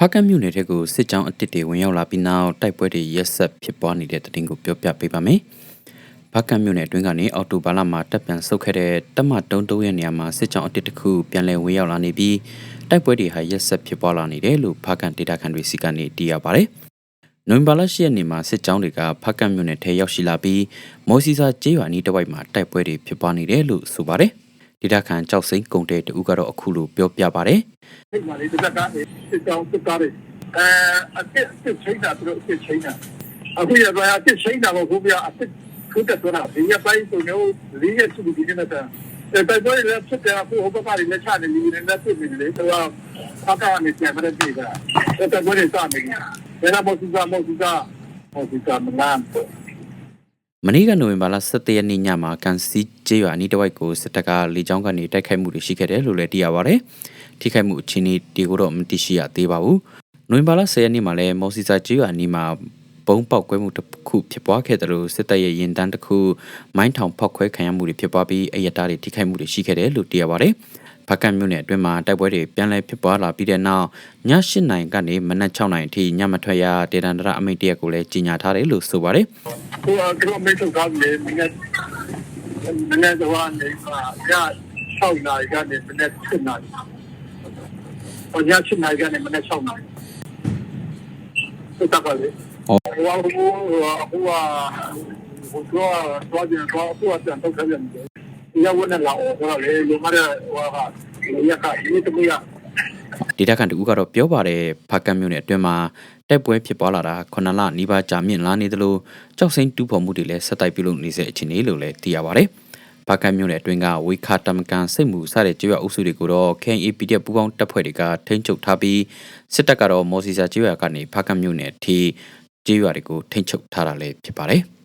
ဖားကတ်မြို့နယ်ထဲကိုစစ်ကြောင်းအတစ်တွေဝင်ရောက်လာပြီးနောက်တိုက်ပွဲတွေရက်ဆက်ဖြစ်ပွားနေတဲ့တဲ့တင်ကိုပြောပြပေးပါမယ်။ဖားကတ်မြို့နယ်အတွင်းကနေအော်တိုဘာလမှာတပ်ပြန်ဆုတ်ခဲ့တဲ့တပ်မတုံးတုံးရဲ့နေရာမှာစစ်ကြောင်းအတစ်တစ်ခုပြန်လည်ဝင်ရောက်လာနေပြီးတိုက်ပွဲတွေဟာရက်ဆက်ဖြစ်ပွားလာနေတယ်လို့ဖားကတ်ဒေတာခန်တွေစီကနေသိရပါဗျ။နိုဝင်ဘာလ10ရက်နေ့မှာစစ်ကြောင်းတွေကဖားကတ်မြို့နယ်ထဲရောက်ရှိလာပြီးမော်စီစာကျေးရွာနီးတစ်ဝိုက်မှာတိုက်ပွဲတွေဖြစ်ပွားနေတယ်လို့ဆိုပါတယ်။ ဒေတာခန်ကြောက်စိမ့်ကုံတဲ့တူကတော့အခုလိုပြောပြပါဗျ။စိတ်မှလေးတစ်ခါကစစ်ကြောင်းစစ်သားတွေအဲအစ်စ်စစ်ချင်းတာသူတို့အစ်စ်ချင်းတာအခုရပါအစ်စ်ချင်းတာကိုဘုရားအစ်စ်ခုတက်တော့ဒီရပိုင်းဆိုတော့လေးရစုဒီနေ့နဲ့အဲတိုက်ပွဲလည်းဖြစ်တယ်အခုဟိုဘက်ကနေလက်ချတယ်လူတွေလည်းဖြစ်နေတယ်ဆိုတော့ဖာကနေပြန်မတဲ့ပြေတာအဲတိုက်ပွဲတွေစနေတယ်ဘယ်တော့မှစစမစစမစစမလမ်း မနေ့ကနိုဝင်ဘာလ17ရက်နေ့ညမှာကန်စီကျေးရွာအနီးတစ်ဝိုက်ကိုစစ်တပ်ကလေကြောင်းကနေတိုက်ခိုက်မှုတွေရှိခဲ့တယ်လို့လည်းသိရပါဗျ။ထိခိုက်မှုအခြေအနေတွေကိုတော့မသိရှိရသေးပါဘူး။နိုဝင်ဘာလ10ရက်နေ့မှာလည်းမော်စီစာကျေးရွာအနီးမှာ ဘုံပေါက်ကွဲမှုတစ်ခုဖြစ်ပွားခဲ့တယ်လို့စစ်တပ်ရဲ့ရင်တန်းတစ်ခုမိုင်းထောင်ဖောက်ခွဲခံရမှုတွေဖြစ်ပွားပြီးအယက်သားတွေထိခိုက်မှုတွေရှိခဲ့တယ်လို့သိရပါဗျ။ဖကတ်မြို့နယ်အတွင်းမှာတိုက်ပွဲတွေပြန်လည်ဖြစ်ပွားလာပြီးတဲ့နောက်ည8နာရီကနေမနက်6နာရီအထိညမထွက်ရဒေတန်တရအမိန့်တရက်ကိုလည်းကြီးညာထားတယ်လို့ဆိုပါတယ်။ဟိုကရောမိတ်ထုတ်ကားလေမင်းမင်းတော့နေမှာည6နာရီကနေမနေ့7နာရီဟိုည7နာရီကနေမနေ့6နာရီစက်ပါလေ ဟိုဟိုဟိုဟိုဟိုတော့တော့တော့တော့ပြန်တော့ဆက်ရတယ်ရဝနဲ့လာဟိုလေလူမရဟိုဟာရကဒီတမရဒေတာကန်တူကတော့ပြောပါတယ်ဖာကတ်မြို့နယ်အတွင်းမှာတိုက်ပွဲဖြစ်ပွားလာတာခုနလနီးပါးကြာမြင့်လာနေသလိုကြောက်စိမ့်တူးဖော်မှုတွေလည်းဆက်တိုက်ပြုလုပ်နေစေအခြေအနေလို့လည်းသိရပါတယ်။ဖာကတ်မြို့နယ်အတွင်းကဝေခါတမကန်စိတ်မှုစတဲ့ကျေးရွာအုပ်စုတွေကိုတော့ KNAP တဲ့ပူးပေါင်းတပ်ဖွဲ့တွေကထိန်းချုပ်ထားပြီးစစ်တပ်ကတော့မော်စီစာကျေးရွာကနေဖာကတ်မြို့နယ်အထိ ကျေးရွာတွေကိုထိန်းချုပ်ထားတာလည်းဖြစ်ပါတယ်။